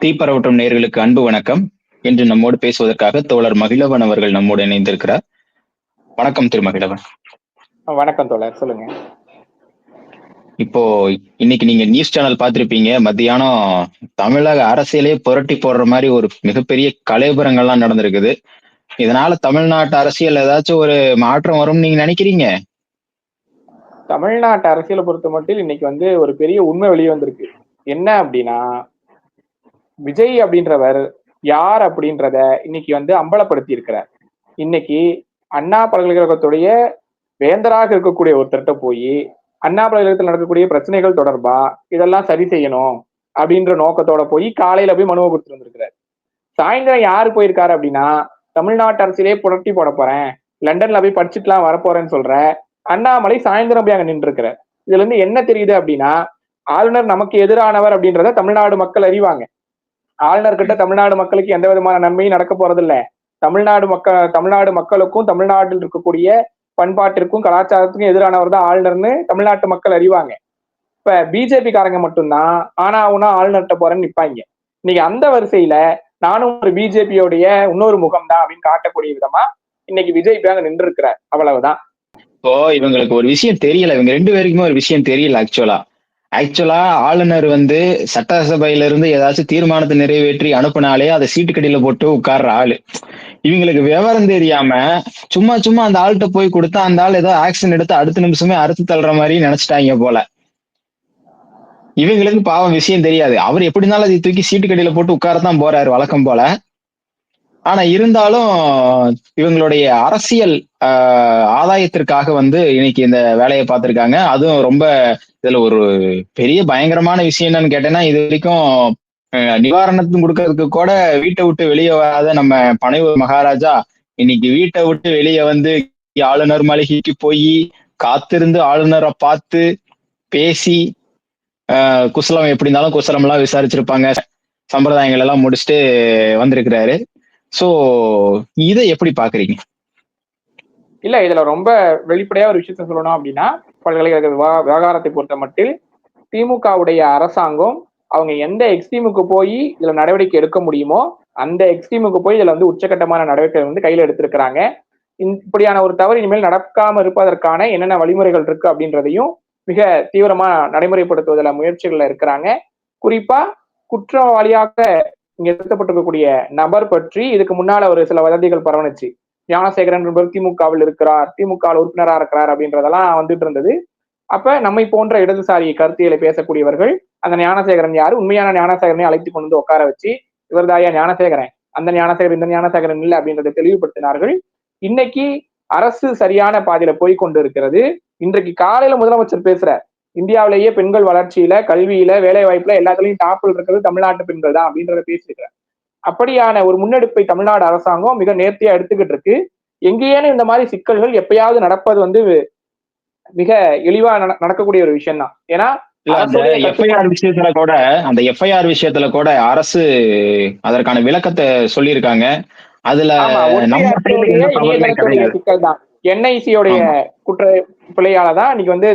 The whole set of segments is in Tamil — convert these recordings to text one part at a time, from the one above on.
தீப்பரவட்டம் நேர்களுக்கு அன்பு வணக்கம். என்று நம்மோடு பேசுவதற்காக தோழர் மகிழவன் அவர்கள் நம்மோடு இணைந்திருக்கிறார். வணக்கம் திரு மகிழவன். வணக்கம் தோழர் சொல்லுங்க. இப்போ இன்னைக்கு நீங்க நியூஸ் சேனல் பார்த்திருப்பீங்க. மத்தியானம் தமிழக அரசியலே புரட்டி போடுற மாதிரி ஒரு மிகப்பெரிய கலைபுரங்கள்லாம் நடந்திருக்குது. இதனால தமிழ்நாட்டு அரசியல் ஏதாச்சும் ஒரு மாற்றம் வரும்னு நீங்க நினைக்கிறீங்க? தமிழ்நாட்டு அரசியலை பொறுத்த மட்டும் இன்னைக்கு வந்து ஒரு பெரிய உண்மை வெளியே வந்திருக்கு. என்ன அப்படின்னா விஜய் அப்படின்றவர் யார் அப்படின்றத இன்னைக்கு வந்து அம்பலப்படுத்தி இருக்கிறார் இன்னைக்கு அண்ணா பல்கலைக்கழகத்துடைய வேந்தராக இருக்கக்கூடிய ஒருத்தர்கிட்ட போய் அண்ணா பல்கலைக்கழகத்தில் நடக்கக்கூடிய பிரச்சனைகள் தொடர்பா? இதெல்லாம் சரி செய்யணும் அப்படின்ற நோக்கத்தோட போய் காலையில போய் மனுவை கொடுத்துட்டு வந்திருக்கிறாரு. சாயந்தரம் யாரு போயிருக்காரு அப்படின்னா தமிழ்நாட்டு அரசியலே புரட்டி போட போறேன். லண்டன்ல போய் படிச்சுட்டுலாம் வரப்போறேன்னு சொல்ற அண்ணாமலை சாயந்தரம் போய் அங்க நின்று இருக்கிறார் இதுல இருந்து என்ன தெரியுது அப்படின்னா ஆளுநர் நமக்கு எதிரானவர் அப்படின்றத தமிழ்நாடு மக்கள் அறிவாங்க. ஆளுநர் கிட்ட தமிழ்நாடு மக்களுக்கு எந்த விதமான நன்மையும் நடக்க போறதில்ல. தமிழ்நாடு மக்கள் தமிழ்நாடு மக்களுக்கும் தமிழ்நாட்டில் இருக்கக்கூடிய பண்பாட்டிற்கும் கலாச்சாரத்துக்கும் எதிரானவர் தான் ஆளுநர்னு தமிழ்நாட்டு மக்கள் அறிவாங்க. இப்ப பிஜேபி காரங்க மட்டும்தான் ஆனா அவனா ஆளுநர்கிட்ட போறேன்னு நிப்பாங்க இன்னைக்கு அந்த வரிசையில நானும் ஒரு பிஜேபியோடைய இன்னொரு முகம் தான் அப்படின்னு காட்டக்கூடிய விதமா இன்னைக்கு விஜய் பேங்க நின்று இருக்கிறார் அவ்வளவுதான். இப்போ இவங்களுக்கு ஒரு விஷயம் தெரியல. இவங்க ரெண்டு பேருக்குமே ஒரு விஷயம் தெரியல ஆக்சுவலா ஆக்சுவலா ஆளுநர் வந்து சட்டசபையில இருந்து ஏதாச்சும் தீர்மானத்தை நிறைவேற்றி அனுப்புனாலே அதை சீட்டுக்கடியில போட்டு உட்கார்ற ஆளு. இவங்களுக்கு விவரம் தெரியாம சும்மா சும்மா அந்த ஆள்கிட்ட போய் கொடுத்தா அந்த ஆள் ஏதோ ஆக்ஷன் எடுத்து அடுத்த நிமிஷமே அறுத்து தள்ளுற மாதிரி நினைச்சிட்டாங்க போல. இவங்களுக்கு பாவம் விஷயம் தெரியாது. அவர் எப்படி இருந்தாலும் அதை தூக்கி சீட்டு கடியில போட்டு உட்காரத்தான் போறாரு வழக்கம் போல. ஆனா இருந்தாலும் இவங்களுடைய அரசியல் ஆதாயத்திற்காக வந்து இன்னைக்கு இந்த வேலையை பார்த்திருக்காங்க. அதுவும் ரொம்ப இதுல ஒரு பெரிய பயங்கரமான விஷயம் என்னன்னு கேட்டேன்னா இது வரைக்கும் நிவாரணத்தையும் கொடுக்கறதுக்கு கூட வீட்டை விட்டு வெளியே வராத நம்ம பனையூர் மகாராஜா இன்னைக்கு வீட்டை விட்டு வெளியே வந்து ஆளுநர் மாளிகைக்கு போய் காத்திருந்து ஆளுநரை பார்த்து பேசி குசலம் எப்படி இருந்தாலும் குசலம் எல்லாம் விசாரிச்சிருப்பாங்க. சம்பிரதாயங்கள் எல்லாம் முடிச்சுட்டு வந்திருக்கிறாரு. சோ இதை எப்படி பாக்குறீங்க இல்ல இதுல ரொம்ப வெளிப்படையா ஒரு விஷயத்த சொல்லணும் அப்படின்னா பல்கலைக்கழக விவகாரத்தை பொறுத்த மட்டில் திமுகவுடைய அரசாங்கம் அவங்க எந்த எக்ஸ்ட்ரீமுக்கு போய் இதுல நடவடிக்கை எடுக்க முடியுமோ அந்த எக்ஸ்ட்ரீமுக்கு போய் இதுல வந்து உச்சகட்டமான நடவடிக்கை வந்து கையில எடுத்திருக்கிறாங்க. இப்படியான ஒரு தவறு இனிமேல் நடக்காம இருப்பதற்கான என்னென்ன வழிமுறைகள் இருக்கு அப்படின்றதையும் மிக தீவிரமா நடைமுறைப்படுத்துவதில் முயற்சிகள்ல இருக்கிறாங்க. குறிப்பா குற்றவாளியாக இங்க நிறுத்தப்பட்டிருக்கக்கூடிய நபர் பற்றி இதுக்கு முன்னால ஒரு சில வதந்திகள் பரவணுச்சு ஞானசேகரன் திமுகவில் இருக்கிறார் திமுக உறுப்பினரா இருக்கிறார் அப்படின்றதெல்லாம் வந்துட்டு இருந்தது. அப்ப நம்மை போன்ற இடதுசாரி கருத்தியலை பேசக்கூடியவர்கள் அந்த ஞானசேகரன் யாரு? உண்மையான ஞானசேகரனை அழைத்து கொண்டு வந்து உட்கார வச்சு இவர் தாயா ஞானசேகரன். அந்த ஞானசேகரன் இந்த ஞானசேகரன் இல்லை அப்படின்றத தெளிவுபடுத்தினார்கள். இன்னைக்கு அரசு சரியான பாதையில போய் கொண்டு இருக்கிறது இன்றைக்கு காலையில முதலமைச்சர் பேசுற இந்தியாவிலேயே பெண்கள் வளர்ச்சியில கல்வியில வேலை வாய்ப்புல எல்லாத்துலயும் டாப்பில் இருக்கிறது தமிழ்நாட்டு பெண்கள் தான் அப்படின்றத பேசியிருக்கிறார். அப்படியான ஒரு முன்னெடுப்பை தமிழ்நாடு அரசாங்கம் மிக நேர்த்தியா எடுத்துக்கிட்டு இருக்கு. எங்கேயேனும் இந்த மாதிரி சிக்கல்கள் எப்பயாவது நடப்பது வந்து மிக எளிவா நடக்கக்கூடிய ஒரு விஷயம் தான் ஏன்னா எஃப்ஐஆர் விஷயத்துல கூட அந்த எஃப்ஐஆர் விஷயத்துல கூட அரசு அதற்கான விளக்கத்தை சொல்லியிருக்காங்க. அதுல சிக்கல் தான் என்ஐசியோடைய குற்ற பிள்ளையால தான் இன்னைக்கு வந்து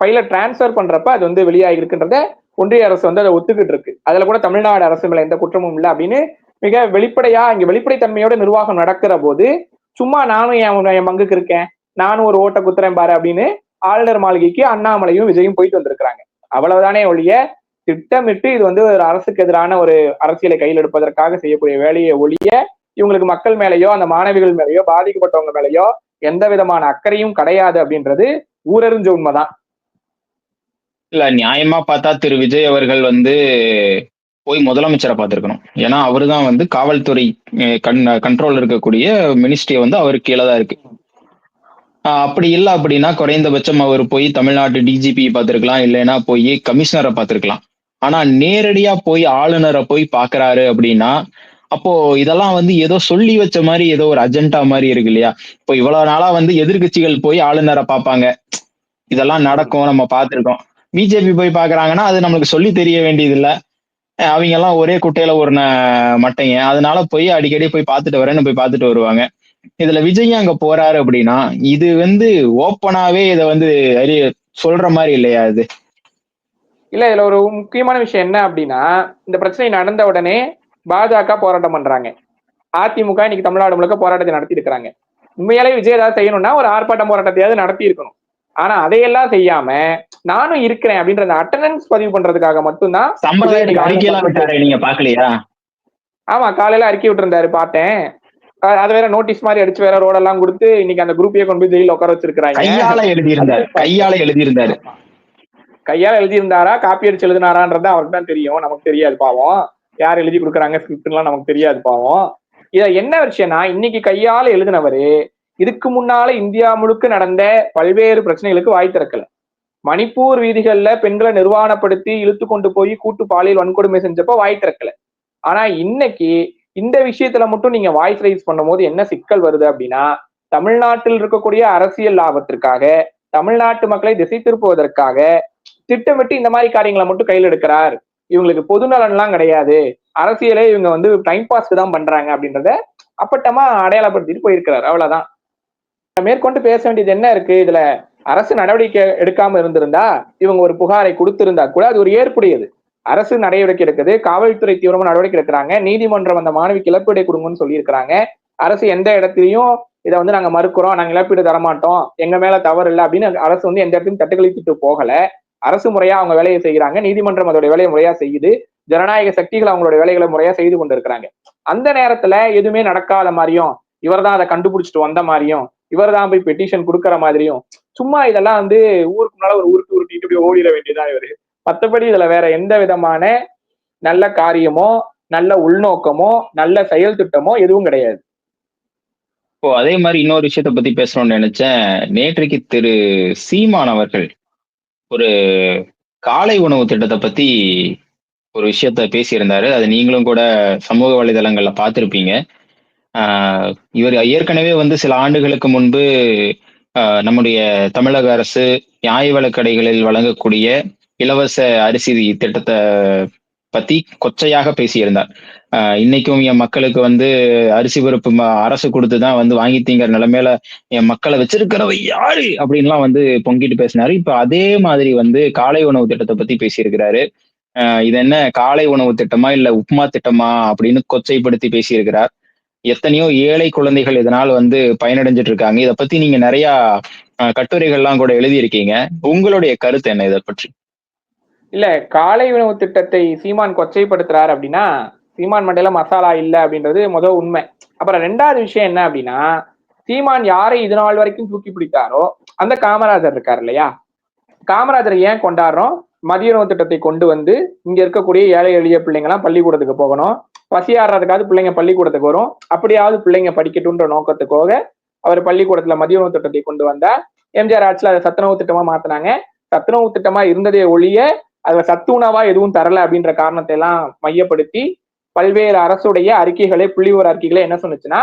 ஃபைல டிரான்ஸ்ஃபர் பண்றப்ப அது வந்து வெளியாகி இருக்குன்றத ஒன்றிய அரசு வந்து அதை ஒத்துக்கிட்டு இருக்கு. அதுல கூட தமிழ்நாடு அரசு மேல எந்த குற்றமும் இல்லை அப்படின்னு மிக வெளிப்படையா இங்க வெளிப்படைத்தன்மையோட நிர்வாகம் நடக்கிற போது சும்மா நானும் என் என் பங்குக்கு இருக்கேன். நானும் ஒரு ஓட்ட குத்துறேன் பாரு அப்படின்னு ஆளுநர் மாளிகைக்கு அண்ணாமலையும் விஜயும் போயிட்டு வந்திருக்கிறாங்க. அவ்வளவுதானே ஒழிய திட்டமிட்டு இது வந்து ஒரு அரசுக்கு எதிரான ஒரு அரசியலை கையில் எடுப்பதற்காக செய்யக்கூடிய வேலையை ஒழிய இவங்களுக்கு மக்கள் மேலேயோ அந்த மாணவிகள் மேலேயோ பாதிக்கப்பட்டவங்க மேலேயோ எந்த விதமான அக்கறையும் கிடையாது அப்படின்றது ஊரறிஞ்ச உண்மைதான். இல்ல நியாயமா பார்த்தா திரு விஜய் அவர்கள் வந்து போய் முதலமைச்சரை பார்த்துருக்கணும். ஏன்னா அவரு தான் வந்து காவல்துறை கண் கண்ட்ரோல் இருக்கக்கூடிய மினிஸ்ட்ரி வந்து அவருக்கு கீழே தான் இருக்கு. அப்படி இல்லை அப்படின்னா குறைந்தபட்சம் அவர் போய் தமிழ்நாட்டு டிஜிபி பார்த்திருக்கலாம் இல்லைன்னா போய் கமிஷனரை பார்த்திருக்கலாம். ஆனா நேரடியா போய் ஆளுநரை போய் பாக்குறாரு அப்படின்னா அப்போ இதெல்லாம் வந்து ஏதோ சொல்லி வச்ச மாதிரி ஏதோ ஒரு அஜெண்டா மாதிரி இருக்கு இல்லையா? இப்போ இவ்வளவு நாளா வந்து எதிர்கட்சிகள் போய் ஆளுநரை பார்ப்பாங்க. இதெல்லாம் நடக்கும் நம்ம பார்த்துருக்கோம். பிஜேபி போய் பாக்குறாங்கன்னா அது நம்மளுக்கு சொல்லி தெரிய வேண்டியது இல்லை அவங்க எல்லாம் ஒரே குட்டையில ஒரு மட்டைங்க. அதனால போய் அடிக்கடி போய் பார்த்துட்டு வரேன்னு போய் பார்த்துட்டு வருவாங்க. இதுல விஜய் அங்க போறாரு அப்படின்னா இது வந்து ஓப்பனாவே இதை வந்து சொல்ற மாதிரி இல்லையா இது? இல்ல இதுல ஒரு முக்கியமான விஷயம் என்ன அப்படின்னா இந்த பிரச்சனை நடந்த உடனே பாஜக போராட்டம் பண்றாங்க. அதிமுக இன்னைக்கு தமிழ்நாடு முழுக்க போராட்டத்தை நடத்தி இருக்கிறாங்க. உண்மையாலே விஜய் ஏதாவது செய்யணும்னா ஒரு ஆர்ப்பாட்டம் போராட்டத்தையாவது நடத்தி இருக்கணும். ஆனா அதையெல்லாம் செய்யாம நானும் இருக்கிறேன் அப்படின்ற அந்த அட்டண்டன்ஸ் பதிவு பண்றதுக்காக மட்டும்தான் நீங்க பாக்கலையா ஆமா காலையில அறிக்கை விட்டுருந்தாரு பார்த்தேன். அஹ் அது வேற நோட்டீஸ் மாதிரி அடிச்சு வேற ரோடெல்லாம் கொடுத்து இன்னைக்கு அந்த குரூப்பையே கொண்டு போய் ஜெயில உட்கார வச்சிருக்காங்க கையால எழுதியிருந்தாரு. கையால எழுதியிருந்தாரு. கையால எழுதியிருந்தாரா காப்பி அடிச்சு எழுதினாரான்றது அவருக்கு தான் தெரியும். நமக்கு தெரியாது பாவம். யார் எழுதி கொடுக்குறாங்க ஸ்கிரிப்ட்லாம் நமக்கு தெரியாது பாவம். இத என்ன விஷயம்னா இன்னைக்கு கையால எழுதினவரு இதுக்கு முன்னால இந்தியா முழுக்க நடந்த பல்வேறு பிரச்சனைகளுக்கு வாய் திறக்கல. மணிப்பூர் வீதிகள்ல பெண்களை நிர்வாணப்படுத்தி இழுத்து கொண்டு போய் கூட்டு பாலியல் வன்கொடுமை செஞ்சப்ப வாய் திறக்கல. ஆனா இன்னைக்கு இந்த விஷயத்துல மட்டும் நீங்க வாய்ஸ் ரைஸ் பண்ணும்போது என்ன சிக்கல் வருது அப்படின்னா தமிழ்நாட்டில் இருக்கக்கூடிய அரசியல் லாபத்திற்காக தமிழ்நாட்டு மக்களை திசை திருப்புவதற்காக திட்டமிட்டு இந்த மாதிரி காரியங்களை மட்டும் கையில் எடுக்கிறார். இவங்களுக்கு பொது நலன்லாம் கிடையாது. அரசியலே இவங்க வந்து டைம் பாஸ்க்கு தான் பண்றாங்க அப்படின்றத அப்பட்டமா அடையாளப்படுத்திட்டு போயிருக்கிறார். அவ்வளவுதான். மேற்கொண்டு பேச வேண்டியது என்ன இருக்கு? இதுல அரசு நடவடிக்கை எடுக்காம இருந்திருந்தா இவங்க ஒரு புகாரை கொடுத்திருந்தா கூட அது ஒரு ஏற்புடையது. அரசு நடவடிக்கை எடுக்குது காவல்துறை தீவிரமா நடவடிக்கை எடுக்கிறாங்க நீதிமன்றம் அந்த மாணவிக்கு இழப்பீடு கொடுங்கன்னு சொல்லியிருக்கிறாங்க. அரசு எந்த இடத்துலயும் இதை வந்து நாங்க மறுக்கிறோம் நாங்க இழப்பீடு தரமாட்டோம் எங்க மேல தவறு இல்லை அப்படின்னு அரசு வந்து எந்த இடத்துலையும் தட்டுக்கழித்துட்டு போகல. அரசு முறையா அவங்க வேலையை செய்கிறாங்க நீதிமன்றம் அதோட வேலையை முறையா செய்யுது ஜனநாயக சக்திகள் அவங்களோட வேலைகளை முறையா செய்து கொண்டு இருக்கிறாங்க அந்த நேரத்துல எதுவுமே நடக்காத மாதிரியும் இவர் தான் அதை கண்டுபிடிச்சிட்டு வந்த மாதிரியும் இவர் தான் போய் பெட்டிஷன் கொடுக்கற மாதிரியும் சும்மா இதெல்லாம் வந்து ஊருக்கு முன்னால ஒரு ஊருக்கு ஊருக்கு இப்படி ஓடிட வேண்டியதா இவரு. மற்றபடி இதுல வேற எந்த விதமான நல்ல காரியமோ நல்ல உள்நோக்கமோ நல்ல செயல் திட்டமோ எதுவும் கிடையாது. இப்போ அதே மாதிரி இன்னொரு விஷயத்த பத்தி பேசணும்னு நினைச்சேன். நேற்றைக்கு திரு சீமான் அவர்கள் ஒரு காலை உணவு திட்டத்தை பத்தி ஒரு விஷயத்த பேசியிருந்தாரு. அது நீங்களும் கூட சமூக வலைதளங்கள்ல பார்த்துருப்பீங்க. இவர் ஏற்கனவே வந்து சில ஆண்டுகளுக்கு முன்பு நம்முடைய தமிழக அரசு நியாய விலக்கடைகளில் வழங்கக்கூடிய இலவச அரிசி திட்டத்தை பத்தி கொச்சையாக பேசியிருந்தார். இன்னைக்கும் என் மக்களுக்கு வந்து அரிசி பருப்பு ம- அரசு கொடுத்துதான் வந்து வாங்கி நிலைமையில என் மக்களை வச்சிருக்கிறவ யாரு? அப்படின்லாம் வந்து பொங்கிட்டு பேசினாரு. இப்ப அதே மாதிரி வந்து காலை உணவு திட்டத்தை பத்தி பேசியிருக்கிறாரு. இது என்ன காலை உணவு திட்டமா இல்ல உப்புமா திட்டமா அப்படின்னு கொச்சைப்படுத்தி பேசியிருக்கிறார். எத்தனையோ ஏழை குழந்தைகள் இதனால் வந்து பயனடைஞ்சிட்டு இருக்காங்க இதை பத்தி நீங்க நிறைய கட்டுரைகள்லாம் கூட எழுதியிருக்கீங்க. உங்களுடைய கருத்து என்ன இதை பற்றி? இல்ல காலை உணவு திட்டத்தை சீமான் கொச்சைப்படுத்துறாரு அப்படின்னா சீமான் மண்டையில மசாலா இல்ல அப்படின்றது முதல் உண்மை. அப்புறம் ரெண்டாவது விஷயம் என்ன அப்படின்னா சீமான் யாரை இது நாள் வரைக்கும் தூக்கி பிடித்தாரோ அந்த காமராஜர் இருக்கார் இல்லையா? காமராஜர் ஏன் கொண்டாடுறோம்? மதிய உணவு திட்டத்தை கொண்டு வந்து இங்க இருக்கக்கூடிய ஏழை எளிய பிள்ளைங்கலாம் பள்ளிக்கூடத்துக்கு போகணும். பசியாடுறதுக்காவது பிள்ளைங்க பள்ளிக்கூடத்துக்கு வரும். அப்படியாவது பிள்ளைங்க படிக்கட்டும்ன்ற நோக்கத்துக்காக அவர் பள்ளிக்கூடத்துல மதிய உணவு திட்டத்தை கொண்டு வந்தா எம்ஜிஆர் ஆட்சியில் அதை சத்துணவு திட்டமா மாத்தினாங்க. சத்துணவு திட்டமா இருந்ததே ஒழிய அதுல சத்துணவா எதுவும் தரல அப்படின்ற காரணத்தை எல்லாம் மையப்படுத்தி பல்வேறு அரசுடைய அறிக்கைகளை புள்ளிவிவர அறிக்கைகளை என்ன சொன்னுச்சுன்னா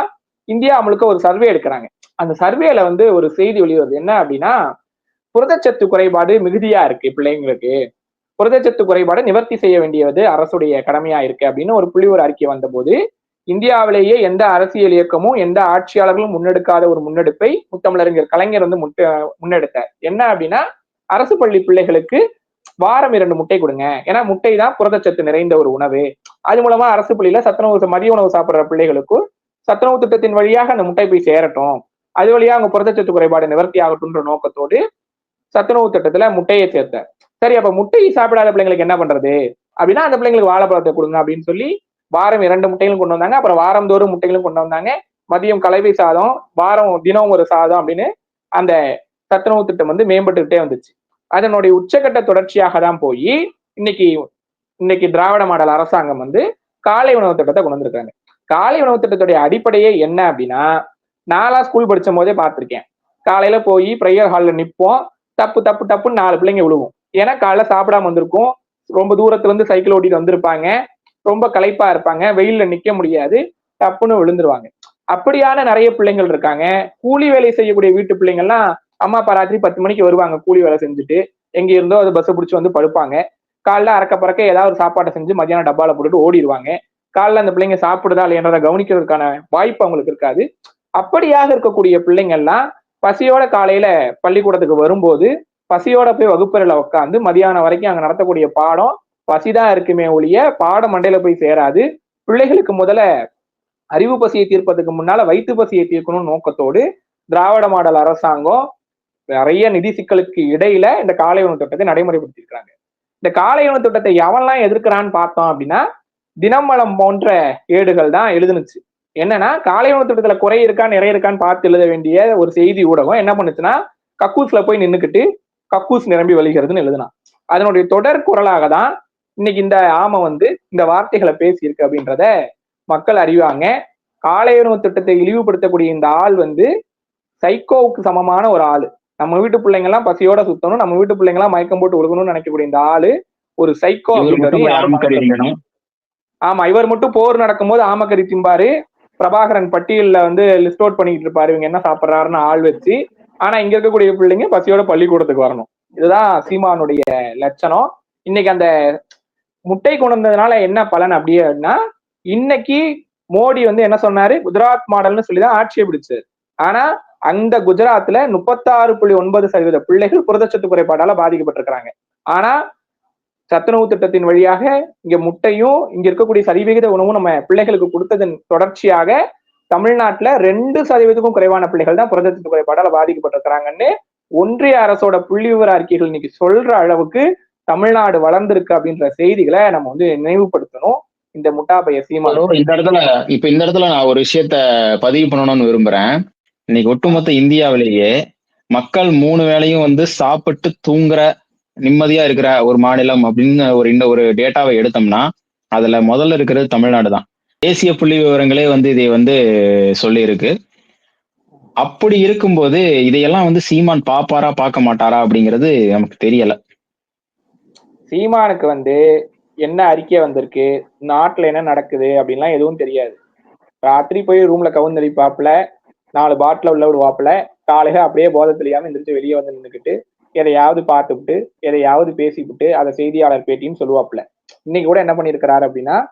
இந்தியா முழுக்க ஒரு சர்வே எடுக்கிறாங்க. அந்த சர்வேல வந்து ஒரு செய்தி வெளிவருது. என்ன அப்படின்னா புரதச்சத்து குறைபாடு மிகுதியா இருக்கு பிள்ளைங்களுக்கு. புரதச்சத்து குறைபாடு நிவர்த்தி செய்ய வேண்டியது அரசுடைய கடமையா இருக்கு அப்படின்னு ஒரு புள்ளிவிவர அறிக்கை வந்தபோது இந்தியாவிலேயே எந்த அரசியல் இயக்கமும் எந்த ஆட்சியாளர்களும் முன்னெடுக்காத ஒரு முன்னெடுப்பை முத்தமிழறிஞர் கலைஞர் வந்து முட்ட முன்னெடுத்தார். என்ன அப்படின்னா அரசு பள்ளி பிள்ளைகளுக்கு வாரம் இரண்டு முட்டை கொடுங்க. ஏன்னா முட்டை தான் புரதச்சத்து நிறைந்த ஒரு உணவு. அது மூலமா அரசு பள்ளியில சத்துணவு மதிய உணவு சாப்பிடுற பிள்ளைகளுக்கும் சத்துணவு திட்டத்தின் வழியாக அந்த முட்டை போய் சேரட்டும். அது வழியா அவங்க புரதச்சத்து குறைபாடு நிவர்த்தி ஆகட்டும்ன்ற நோக்கத்தோடு சத்துணவு திட்டத்துல முட்டையை சேர்த்தார் சரி அப்ப முட்டையை சாப்பிடாத பிள்ளைங்களுக்கு என்ன பண்றது? அப்படின்னா அந்த பிள்ளைங்களுக்கு வாழைப்பழத்தை கொடுங்க அப்படின்னு சொல்லி வாரம் இரண்டு முட்டைகளும் கொண்டு வந்தாங்க. அப்புறம் வாரம் தோறும் முட்டைகளும் கொண்டு வந்தாங்க. மதியம் கலவை சாதம் வாரம் தினம் ஒரு சாதம் அப்படின்னு அந்த சத்துணவு திட்டம் வந்து மேம்பட்டுக்கிட்டே வந்துச்சு. அதனுடைய உச்சக்கட்ட தொடர்ச்சியாக தான் போய் இன்னைக்கு இன்னைக்கு திராவிட மாடல் அரசாங்கம் வந்து காலை உணவு திட்டத்தை கொண்டு வந்திருக்காங்க. காலை உணவு திட்டத்துடைய அடிப்படையே என்ன அப்படின்னா நாலா ஸ்கூல் படிச்சும் போதே பார்த்துருக்கேன். காலையில போய் ப்ரேயர் ஹாலில் நிற்போம் தப்பு தப்பு தப்புன்னு நாலு பிள்ளைங்க விழுவும். ஏன்னா காலைல சாப்பிடாம வந்திருக்கும். ரொம்ப தூரத்துல இருந்து சைக்கிள் ஓட்டிட்டு வந்திருப்பாங்க. ரொம்ப களைப்பா இருப்பாங்க. வெயில்ல நிக்க முடியாது. டப்புன்னு விழுந்துருவாங்க. அப்படியான நிறைய பிள்ளைங்கள் இருக்காங்க. கூலி வேலை செய்யக்கூடிய வீட்டு பிள்ளைங்கள்லாம் அம்மா அப்பா ராத்திரி பத்து மணிக்கு வருவாங்க கூலி வேலை செஞ்சுட்டு. எங்க இருந்தோ அது பஸ்ஸை பிடிச்சி வந்து படுப்பாங்க. காலைல அறக்க பறக்க ஏதாவது ஒரு சாப்பாட்டை செஞ்சு மதியானம் டப்பால போட்டுட்டு ஓடிடுவாங்க. காலைல அந்த பிள்ளைங்க சாப்பிடுதா இல்லையன்றதை கவனிக்கிறதுக்கான வாய்ப்பு அவங்களுக்கு இருக்காது. அப்படியாக இருக்கக்கூடிய பிள்ளைங்க எல்லாம் பசியோட காலையில பள்ளிக்கூடத்துக்கு வரும்போது பசியோட போய் வகுப்பறையில உட்காந்து மதியானம் வரைக்கும் அங்க நடத்தக்கூடிய பாடம் பசிதான் இருக்குமே ஒழிய பாடம் மண்டையில போய் சேராது. பிள்ளைகளுக்கு முதல்ல அறிவு பசியை தீர்ப்பதற்கு முன்னால வயிற்று பசியை தீர்க்கணும்னு நோக்கத்தோடு திராவிட மாடல் அரசாங்கம் நிறைய நிதி சிக்கலுக்கு இடையில இந்த காலை உணவு திட்டத்தை நடைமுறைப்படுத்திருக்கிறாங்க இந்த காலை உணவு திட்டத்தை எவன்லாம் எதிர்க்கிறான்னு பார்த்தோம் அப்படின்னா தினமலம் போன்ற ஏடுகள் தான் எழுதுனுச்சு. என்னன்னா காலை உணவு திட்டத்துல குறை இருக்கா நிறைய இருக்கான்னு பார்த்து எழுத வேண்டிய ஒரு செய்தி ஊடகம் என்ன பண்ணுச்சுன்னா கக்கூஸ்ல போய் நின்னுக்கிட்டு கக்கூஸ் நிரம்பி வழிகிறதுன்னு எழுதுனா அதனுடைய தொடர் குரலாக தான் இன்னைக்கு இந்த ஆமை வந்து இந்த வார்த்தைகளை பேசியிருக்கு அப்படின்றத மக்கள் அறிவாங்க. காலை உணவு திட்டத்தை இழிவுபடுத்தக்கூடிய இந்த ஆள் வந்து சைக்கோவுக்கு சமமான ஒரு ஆள். நம்ம வீட்டு பிள்ளைங்க எல்லாம் பசியோட சுத்தணும். நம்ம வீட்டு பிள்ளைங்க எல்லாம் மயக்கம் போட்டு விழுகணும்னு நினைக்கக்கூடிய இந்த ஆளு ஒரு சைக்கோ. ஆமா இவர் மட்டும் போர் நடக்கும்போது ஆமக்கறி திம்பாரு. பிரபாகரன் பட்டியல்ல வந்து லிஸ்ட் அவுட் பண்ணிட்டு இருப்பாரு. இவங்க என்ன சாப்பிடுறாருன்னு ஆள் வச்சு. ஆனா இங்க இருக்கக்கூடிய பிள்ளைங்க பசியோட பள்ளிக்கூடத்துக்கு வரணும். இதுதான் சீமானுடைய லட்சணம். இன்னைக்கு அந்த முட்டை கொண்டு வந்ததுனால என்ன பலன் அப்படின்னா இன்னைக்கு மோடி வந்து என்ன சொன்னாரு? குஜராத் மாடல்னு சொல்லிதான் ஆட்சியை பிடிச்சாரு. ஆனா அந்த குஜராத்ல முப்பத்தாறு புள்ளி ஒன்பது சதவீத பிள்ளைகள் புரதச்சத்து குறைபாடால பாதிக்கப்பட்டிருக்கிறாங்க. ஆனா சத்துணவு திட்டத்தின் வழியாக இங்க முட்டையும் இங்க இருக்கக்கூடிய சரிவிகித உணவும் நம்ம பிள்ளைகளுக்கு கொடுத்ததன் தொடர்ச்சியாக தமிழ்நாட்டுல ரெண்டு சதவீதத்துக்கும் குறைவான பிள்ளைகள் தான் புரதச்சத்து குறைபாடால பாதிக்கப்பட்டிருக்கிறாங்கன்னு ஒன்றிய அரசோட புள்ளி விவர அறிக்கைகள் இன்னைக்கு சொல்ற அளவுக்கு தமிழ்நாடு வளர்ந்திருக்கு அப்படின்ற செய்திகளை நம்ம வந்து நினைவுபடுத்தணும். இந்த முட்டாபைய சீமா இந்த இடத்துல இப்ப இந்த இடத்துல நான் ஒரு விஷயத்த பதிவு பண்ணணும்னு விரும்புறேன். இன்னைக்கு ஒட்டுமொத்த இந்தியாவிலேயே மக்கள் மூணு வேளையும் வந்து சாப்பிட்டு தூங்குற நிம்மதியா இருக்கிற ஒரு மாநிலம் அப்படின்னு ஒரு இந்த ஒரு டேட்டாவை எடுத்தோம்னா அதுல முதல்ல இருக்கிறது தமிழ்நாடு தான் தேசிய புள்ளி விவரங்களே வந்து இதை வந்து சொல்லியிருக்கு. அப்படி இருக்கும்போது இதையெல்லாம் வந்து சீமான் பாப்பாரா பார்க்க மாட்டாரா அப்படிங்கிறது நமக்கு தெரியல. சீமானுக்கு வந்து என்ன அறிக்கை வந்திருக்கு நாட்டுல என்ன நடக்குது அப்படின்லாம் எதுவும் தெரியாது. ராத்திரி போய் ரூம்ல கவுந்தடிப்பாப்புல நாலு பாட்டில் உள்ள விடுவாப்புல காலையில அப்படியே போதை தெரியாம எந்திரிச்சு வெளியே வந்து நின்றுக்கிட்டு எதையாவது பார்த்துவிட்டு எதையாவது பேசிவிட்டு அதை செய்தியாளர் பேட்டின்னு சொல்லுவாப்புல. இன்னைக்கு கூட என்ன பண்ணியிருக்கிறாரு அப்படின்னா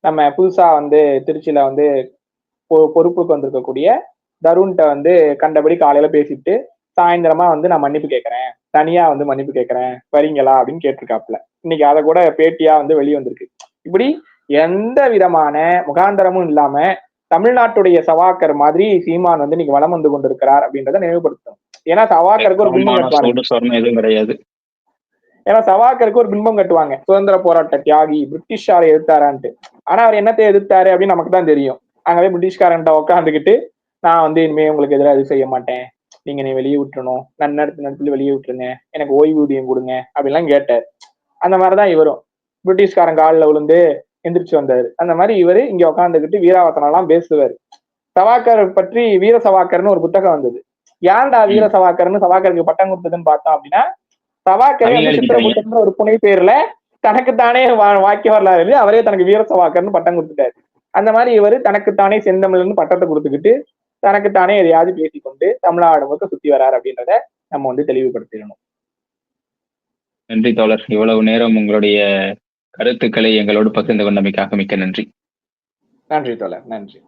நம்ம புதுசா வந்து திருச்சியில வந்து பொ- பொறுப்புக்கு வந்திருக்கக்கூடிய தருண்கிட்ட வந்து கண்டபடி காலையில பேசிட்டு சாயந்தரமா வந்து நான் மன்னிப்பு கேட்கறேன். தனியா வந்து மன்னிப்பு கேட்கறேன். வரீங்களா அப்படின்னு கேட்டிருக்காப்புல. இன்னைக்கு அதை கூட பேட்டியா வந்து வெளியே வந்திருக்கு. இப்படி எந்த விதமான முகாந்தரமும் இல்லாம தமிழ்நாட்டுடைய சவாக்கர் மாதிரி சீமான் வந்து இன்னைக்கு வலம் வந்து கொண்டிருக்கிறார் அப்படின்றத நினைவுபடுத்தணும். ஏன்னா சவாக்கருக்கு ஒரு பிம்பம் கட்டுவாங்க. கிடையாது. ஏன்னா சவாக்கருக்கு ஒரு பிம்பம் கட்டுவாங்க. சுதந்திர போராட்ட தியாகி பிரிட்டிஷாரை எதிர்த்தாரான்ட்டு. ஆனா அவர் என்னத்தை எதிர்த்தாரு அப்படின்னு நமக்கு தான் தெரியும். அங்கவே பிரிட்டிஷ்காரன்ட்ட உட்காந்துக்கிட்டு நான் வந்து இனிமே உங்களுக்கு எதிராக இது செய்ய மாட்டேன். நீங்க நீ வெளியே விட்டுறணும். நன்னடத்து நடத்துல வெளியே விட்டுருங்க. எனக்கு ஓய்வூதியம் கொடுங்க அப்படிலாம் கேட்டார். அந்த மாதிரிதான் இவரும். பிரிட்டிஷ்காரன் காலில் விழுந்து எந்திரிச்சு வந்தாரு. அந்த மாதிரி இவரு இங்க உட்காந்துக்கிட்டு வீராவசனம் எல்லாம் பேசுவார். சவாக்கர் பற்றி வீர சவாக்கர்னு ஒரு புத்தகம் வந்தது. ஏன்டா வீர சவாக்கர்னு சவாக்கருக்கு பட்டம் கொடுத்ததுன்னு பார்த்தோம் அப்படின்னா சவாக்கரே சித்திரகுப்தன்ற ஒரு புனை பேர்ல தனக்குத்தானே வாக்கிய வரலாறு எழுதி அவரே தனக்கு வீர சவாக்கர்னு பட்டம் கொடுத்துட்டாரு. அந்த மாதிரி இவரு தனக்குத்தானே செந்தமிழ்னு பட்டத்தை கொடுத்துக்கிட்டு தனக்குத்தானே எதையாவது பேசிக்கொண்டு தமிழ்நாடு மொத்தம் சுத்தி வராரு அப்படின்றத நம்ம வந்து தெளிவுபடுத்திடணும். நன்றி தோழர். இவ்வளவு நேரம் உங்களுடைய கருத்துக்களை எங்களோடு பகிர்ந்து கொண்டமைக்காக மிக்க நன்றி. நன்றி தோழர் நன்றி.